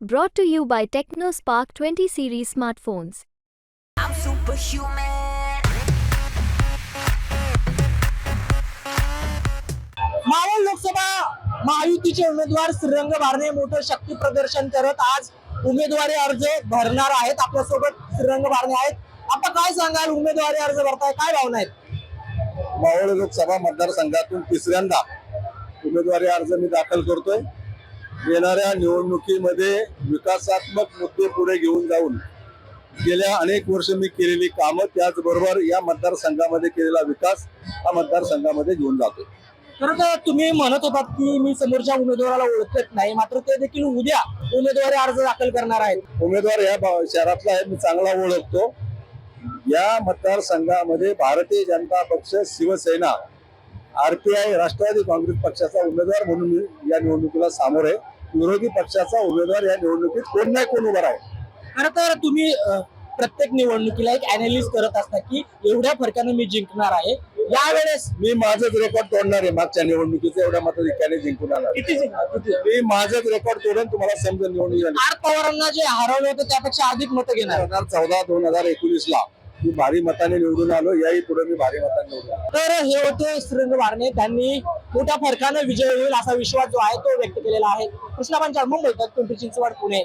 Brought to you by TechnoSpark 20 series smartphones. I'm superhuman. Maval Lok Sabha महायुतीचे उमेदवार श्रीरंग बारणे मोठं शक्ती प्रदर्शन करत आज उमेदवारी अर्ज भरणार आहेत. आपल्यासोबत श्रीरंग बारणे आहेत. आपण काय सांगाल? उमेदवारी अर्ज भरताय काय भावना आहेत? मावळ लोकसभा मतदारसंघातून तिसऱ्यांदा उमेदवारी अर्ज मी दाखल करतोय. येणाऱ्या निवडणुकीमध्ये विकासात्मक मुद्दे पुढे घेऊन जाऊन गेल्या अनेक वर्ष मी केलेली कामं त्याचबरोबर या मतदारसंघामध्ये केलेला विकास हा मतदारसंघामध्ये घेऊन जातो. खरं तर तुम्ही म्हणत होतात की मी समोरच्या उमेदवाराला ओळखत नाही. मात्र ते देखील उद्या उमेदवारी अर्ज दाखल करणार आहेत. उमेदवार या शहरातला आहे मी चांगला ओळखतो. या मतदारसंघामध्ये भारतीय जनता पक्ष शिवसेना आरपीआय राष्ट्रवादी काँग्रेस पक्षाचा उमेदवार म्हणून मी या निवडणुकीला सामोर आहे. विरोधी पक्षाचा उमेदवार या निवडणुकीत कोण नाही कोण उभा आहे खरं तर तुम्ही अं, प्रत्येक निवडणुकीला एक अनालिस्ट करत असता की एवढ्या फरकाने मी जिंकणार आहे. यावेळेस मी माझंच रेकॉर्ड तोडणार आहे मागच्या निवडणुकीचं एवढ्या मताधिक्याने जिंकून आला किती जिंकणार? किती? मी माझंच रेकॉर्ड तोडून तुम्हाला समजा निवडणूक आर पवारांना जे हरवलं होतं त्यापेक्षा अधिक मतं घेणार. चौदा दोन हजार एकोणीस ला मी भारी मताने निवडून आलो याही पुढे मी भारी मताने निवडून आलो. तर हे होते सुरेंद्र वारणे. त्यांनी मोठ्या फरकाने विजय होईल असा विश्वास जो आहे तो व्यक्त केलेला आहे. कृष्णा पंचाळ मुंबई तक पिंपरी चिंचवड पुणे?